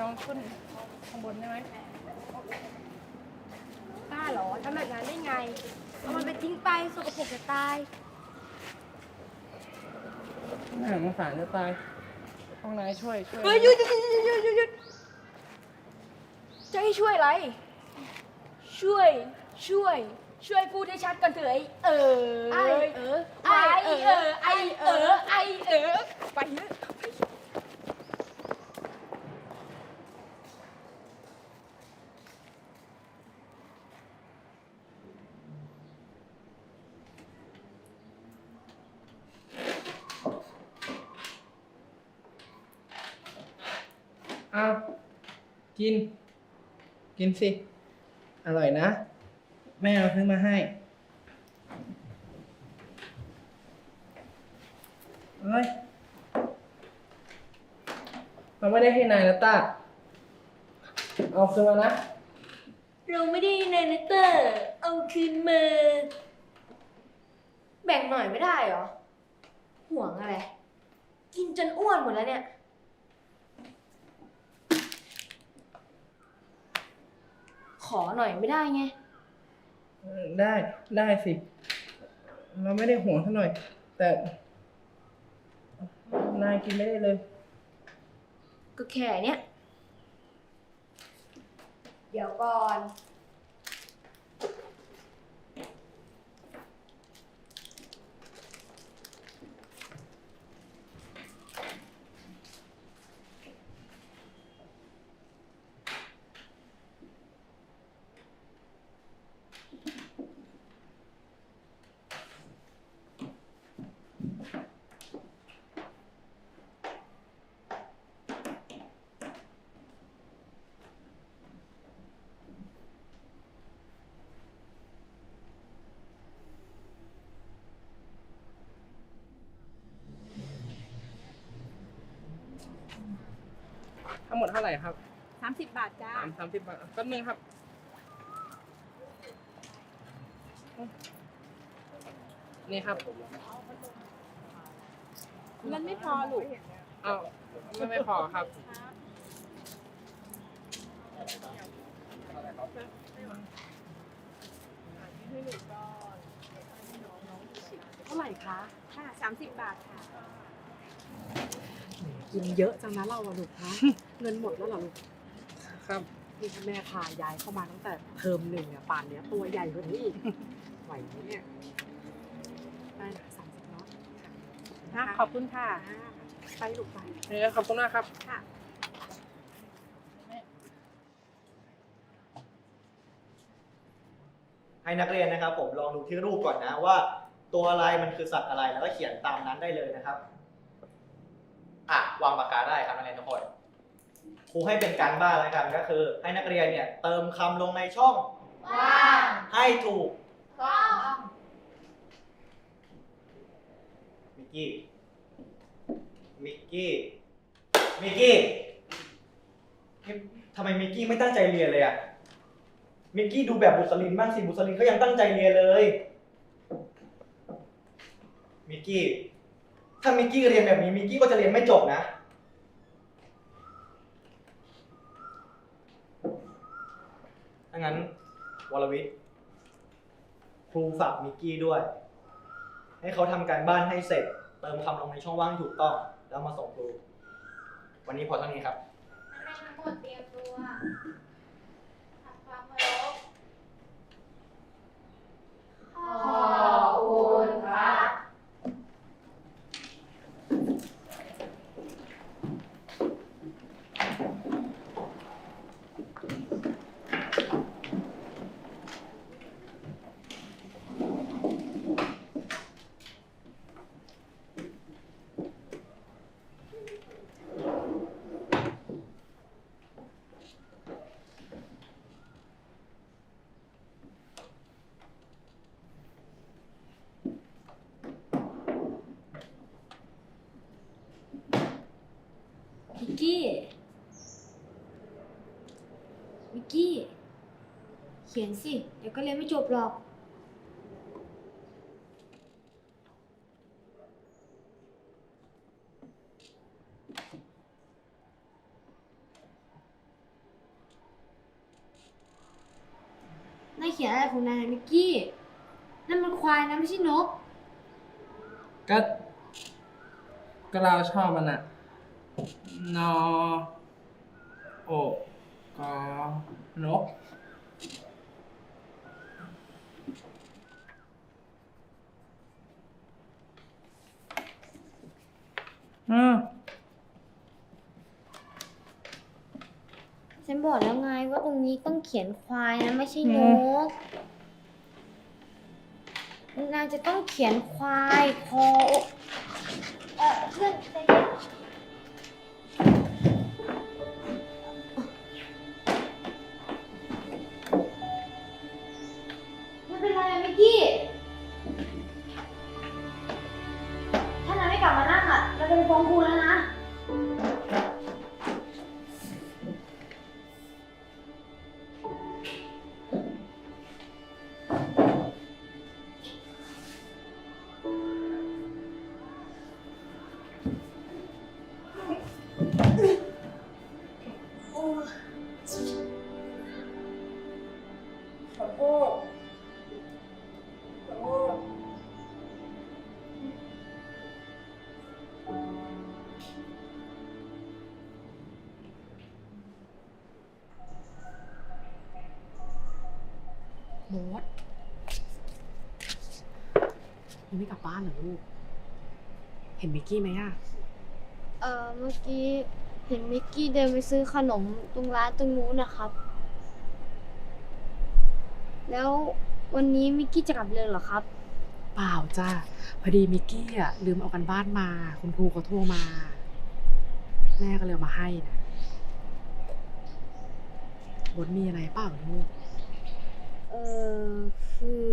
น้องขึ้นข้างบนได้ไหมป้าเหรอทำแบบนั้นได้ไง เอามันไปทิ้งไปสกปรกจะตาย น่าสงสารจะตายข้างในช่วยช่วยเฮ้ยหยุดหยุดหยุดหยุดหยุดหยุดจะให้ช่วยอะไร ช่วย ช่วย ช่วยพูดให้ชัดกันเถอะไอ้เออไอ้เออไอเออไอเออไอเออไปเถอ กิน กินสิ อร่อยนะ แม่เอาซื้อมาให้เฮ้ยเราไม่ได้ให้นายนะตาเอาคืนมานะ เราไม่ได้ในเลเตอร์ เอาคืนมา แบ่งหน่อยไม่ได้เหรอ ห่วงอะไร กินจนอ้วนหมดแล้วเนี่ย ขอหน่อยไม่ได้ไง เออได้ได้สิ เราไม่ได้ห่วงเท่าหน่อย แต่นายกินไม่ได้เลย ก็แค่เนี้ย เดี๋ยวก่อน ทั้งหมดเท่าไหร่ครับสามสิบบาทจ้าสามสามสิบบาทแป๊บนึงครับ นี่ครับมันไม่พอลูกอ้าวไม่ไม่พอครับ เท่าไหร่คะ ค่ะสามสิบบาทค่ะ กินเยอะจังนะเราอะลูกคะเงินหมดแล้วเหรอลูกครับนี่ถ้าแม่พายายเข้ามาตั้งแต่เทอมหนึ่งอะป่านเนี้ยตัวใหญ่กว่านี้อีกไหวไหมเนี่ยได้สามสิบเนาะค่ะขอบคุณค่ะอ่าไปลูกไปเอ้ยขอบคุณมากครับ ค่ะ ให้นักเรียนนะครับ ผมลองดูที่รูปก่อนนะว่า ตัวอะไรมันคือสัตว์อะไรแล้วก็เขียนตามนั้นได้เลยนะครับ อะวางปากกาได้ครับนักเรียนทุกคนครูให้เป็นการบ้านแล้วกันก็คือ ให้นักเรียนเนี่ยเติมคำลงในช่องว่างให้ถูกต้อง มิกกี้ มิกกี้ มิกกี้เอ๊ะทำไมมิกกี้ไม่ตั้งใจเรียนเลยอะมิกกี้ดูแบบบุษลินบ้างสิบุษลินเขายังตั้งใจเรียนเลย มิกกี้ ถ้ามิกกี้เรียนแบบนี้มิกกี้ก็จะเรียนไม่จบนะ ถ้างั้นวรวิทย์ครูฝากมิกกี้ด้วย ให้เขาทำการบ้านให้เสร็จ เติมคำลงในช่องว่างที่ถูกต้อง แล้วมาส่งครู วันนี้พอเท่านี้ครับ นักนทั้งหมดเตรียมตัวทำความเคารพ ขอบคุณครับ ขียนสิ เดี๋ยวก็เรียนไม่จบหรอก นายเขียนอะไรของนายมิกกี้ นั่นมันควายนะไม่ใช่นก ก็ก็เราชอบมันอะนอ โอกอนกอืม ฉัน บอกแล้วไงว่าตรงนี้ต้องเขียนควายนะไม่ใช่นก นางจะต้องเขียนควายคอเออเพื่อนใจเย็น ยังไม่กลับบ้านเหรอลูก เห็นมิกกี้ไหมอะเอ่อเมื่อกี้เห็นมิกกี้เดินไปซื้อขนมตรงร้านตรงนู้นนะครับ แล้ววันนี้มิกกี้จะกลับเลยเหรอครับ เปล่าจ้าพอดีมิกกี้อะลืมเอากันบ้านมา คุณครูเขาโทรมา แม่ก็เลยเอามาให้นะบดมีอะไรเปล่าลูก เออคือ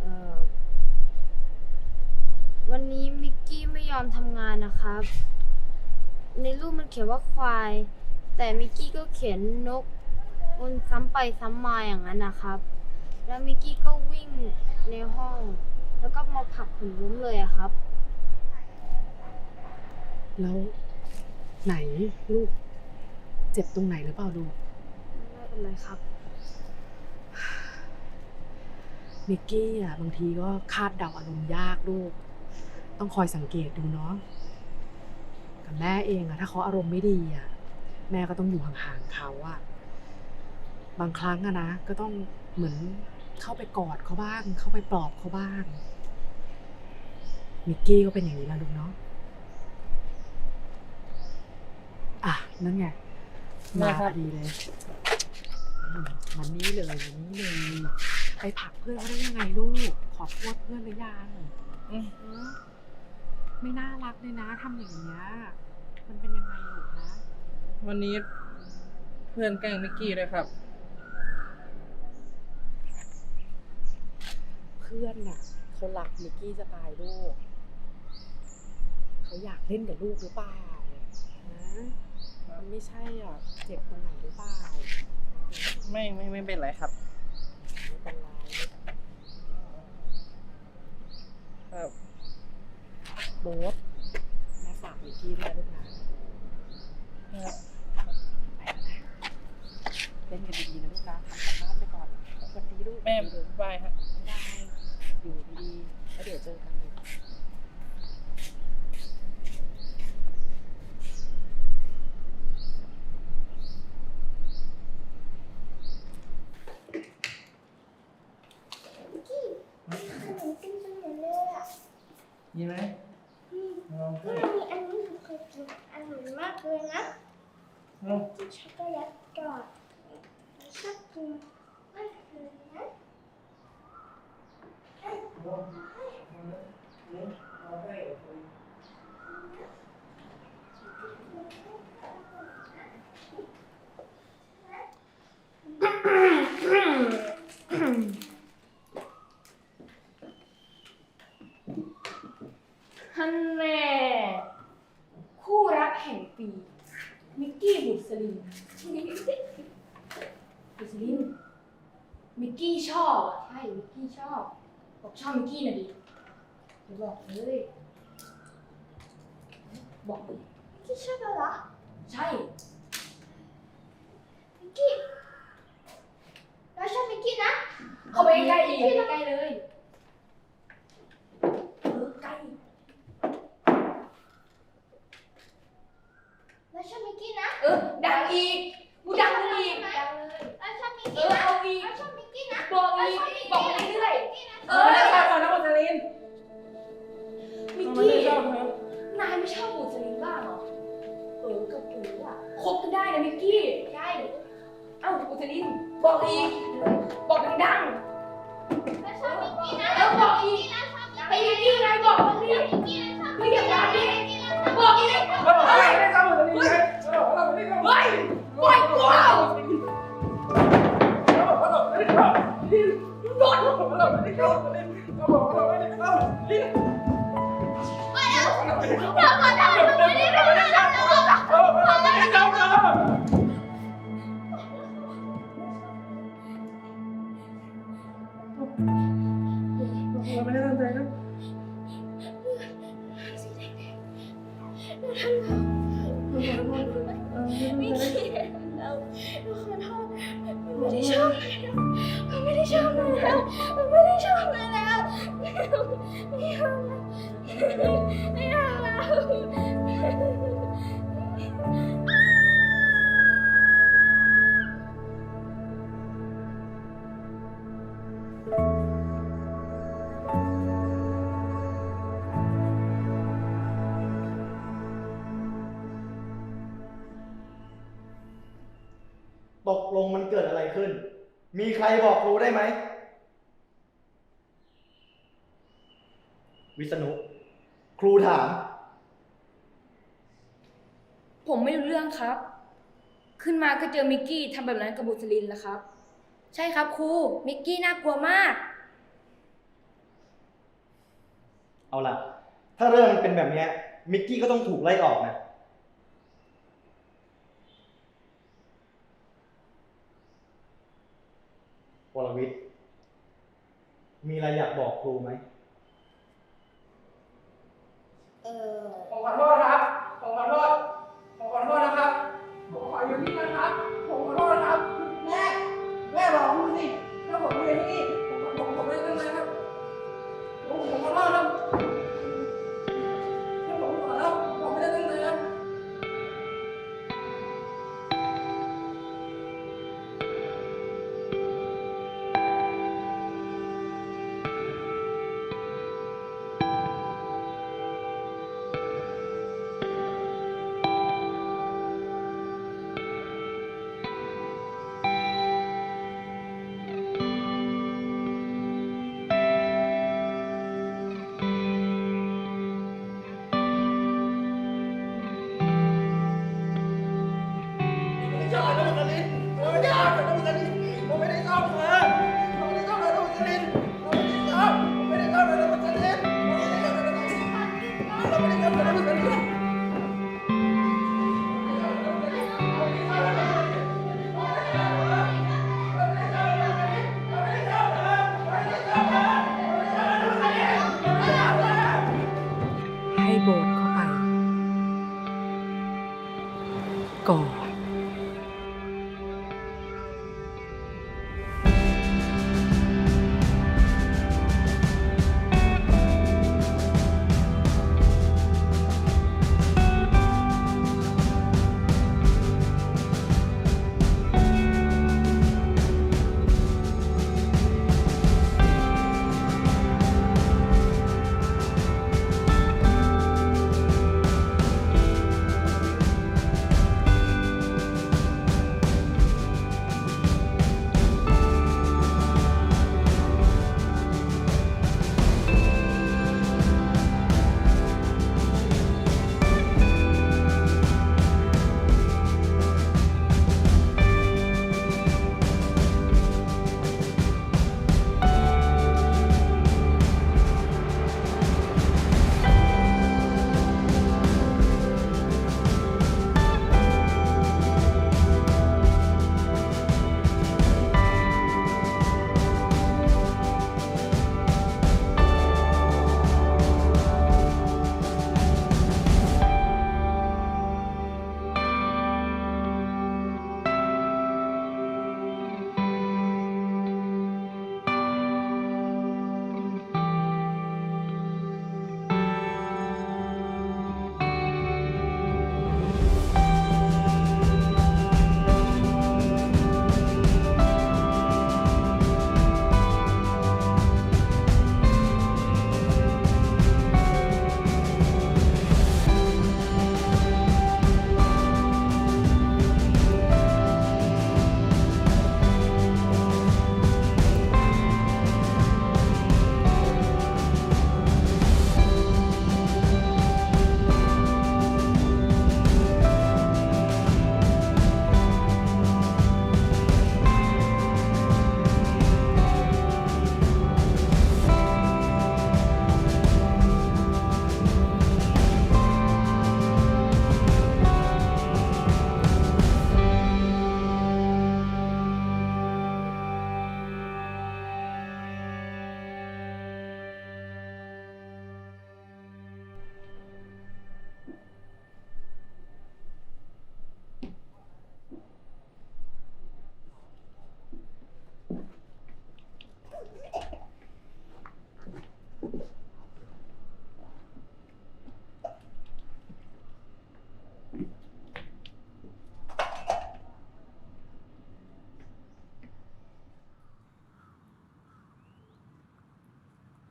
เออ วันนี้มิกกี้ไม่ยอมทำงานนะครับ ในรูปมันเขียนว่าควาย แต่มิกกี้ก็เขียนนกวนซ้ำไปซ้ำมาอย่างนั้นนะครับ แล้วมิกกี้ก็วิ่งในห้อง แล้วก็มาผลักผมล้มเลยอะครับ แล้วไหนลูก เจ็บตรงไหนหรือเปล่าลูก ไม่เป็นไรครับ มิกกี้อะบางทีก็คาดเดาอารมณ์ยากลูก ต้องคอยสังเกตดูเนาะกับแม่เองอะถ้าเขาอารมณ์ไม่ดีอะแม่ก็ต้องอยู่ห่างๆเขาอะบางครั้งอะนะก็ต้องเหมือนเข้าไปกอดเขาบ้าง เข้าไปปลอบเขาบ้างมิกกี้ก็เป็นอย่างนี้แหละลูกเนาะอะนั่นไงมาพอดีเลยอืมมันนี้เลยมันนี้เลยไปผลักเพื่อนเขาได้ยังไงลูก ขอโทษเพื่อนหรือยังอืมเออ ไม่น่ารักเลยนะทำอย่างเงี้ยมันเป็นยังไงลูกนะวันนี้เพื่อนแกล้งมิกกี้เลยครับ เพื่อนน่ะเขารักมิกกี้จะตายลูกเขาอยากเล่นกับลูกหรือเปล่านะมันไม่ใช่อะเจ็บตรงไหนหรือเปล่าไม่ไม่ไม่เป็นไรครับไม่เป็นไรครับ โบ๊ทแม่ฝากมิกกี้ด้วยลูกนะครับไปแล้วนะเล่นกันดีๆนะลูกนะทำการบ้านไปก่อนสวัสดีลูกแม่สวัสดีลูกบายครับได้อยู่ดีๆแล้วเดี๋ยวเจอกันลูก ดีไหมลองให้ มีอันนี้หนูเคยกินอันหนูมากเลยนะ ลอง กินช็อกโกแลตก่อนหนูชอบกินมากเลยนะ ลองนี่ลองให้ ฮันแน่คู่รักแห่งปี มิกกี้บุษลินบุษลินมิกกี้ชอบอะใช่ มิกกี้ชอบ บอกชอบมิกกี้หน่อยดิเดี๋ยวบอกเลย บอกดิที่ชอบเหรอ ใช่ มิกกี้เราชอบมิกกี้นะ เข้าไปใกล้ๆอีกใกล้ๆเลย เออใกล้ เราชอบมิกกี้นะ เออ ดั งอีกกูดังอีกดังเลยเราชอบมิกเอกี้อนะเอาอีกเราชอบมิกกี้นะบอกอีกบอกไปเรื่อย เรา อะไรขึ้น มีใครบอกครูได้ไหม วิษณุ ครูถาม ผมไม่รู้เรื่องครับ ขึ้นมาก็เจอมิกกี้ทำแบบนั้นกับบุสลินแล้วครับ ใช่ครับครู มิกกี้น่ากลัวมาก เอาล่ะ ถ้าเรื่องมันเป็นแบบเนี้ยมิกกี้ก็ต้องถูกไล่ออกนะ วรวิทย์ มีอะไรอยากบอกครูไหม เออผมขอโทษครับ ผมขอโทษ ผมขอโทษนะครับ ผมขออยู่ที่นี่นะครับ ผ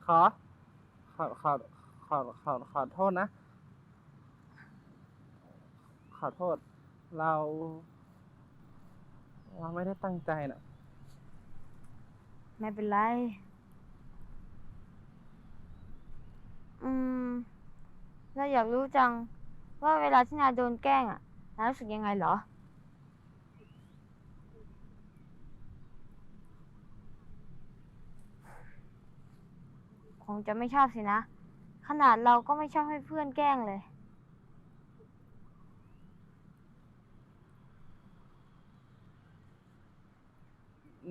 ขอ ขอ ขอ ขอ ขอ ขอโทษนะ ขอโทษ เรา เราไม่ได้ตั้งใจนะไม่เป็นไร อืมเราอยากรู้จังว่าเวลาที่นายโดนแกล้งอะนายรู้สึกยังไงเหรอ คงจะไม่ชอบสินะ ขนาดเราก็ไม่ชอบให้เพื่อนแกล้งเลย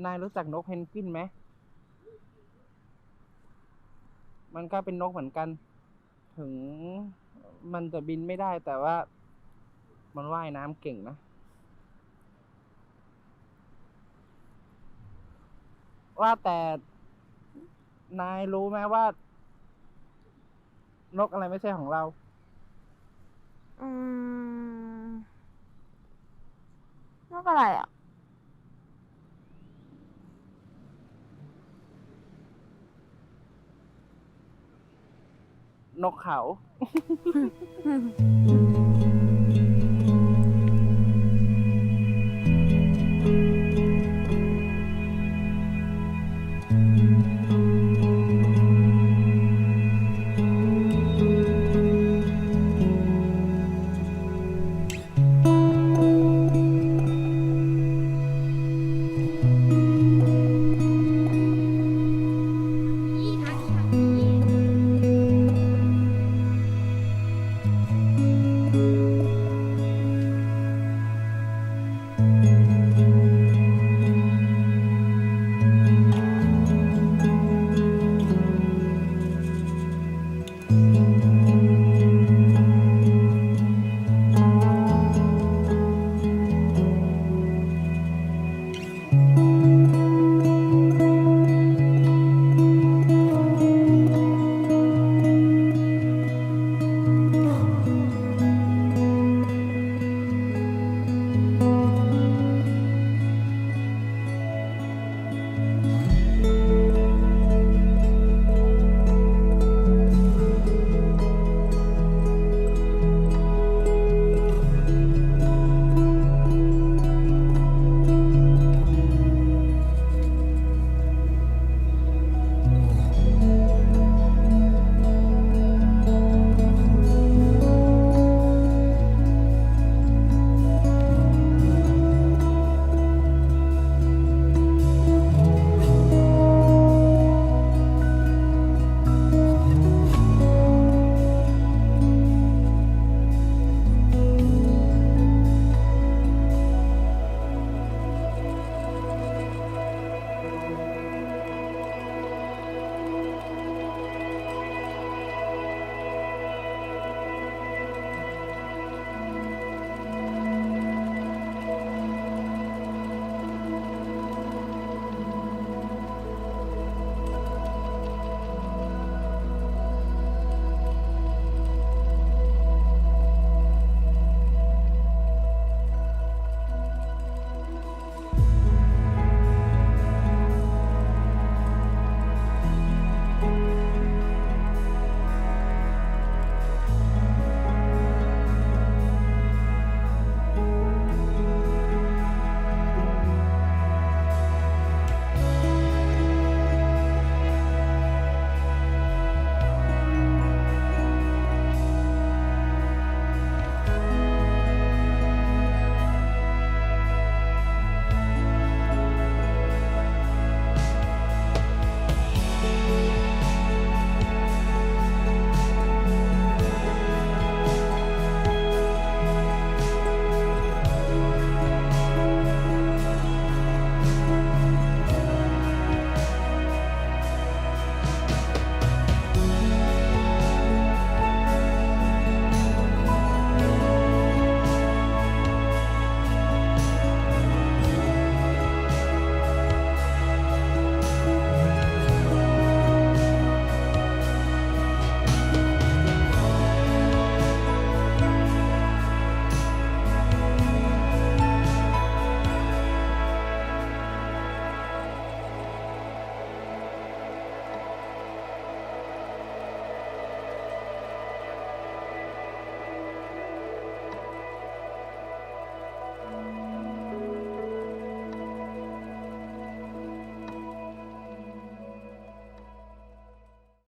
นายรู้จักนกเพนกวินไหม มันก็เป็นนกเหมือนกัน ถึงมันจะบินไม่ได้แต่ว่า มันว่ายน้ำเก่งนะ ว่าแต่ นายรู้ไหมว่า นกอะไรไม่ใช่ของเรา อืมนกอะไรอะ นกเขาอืม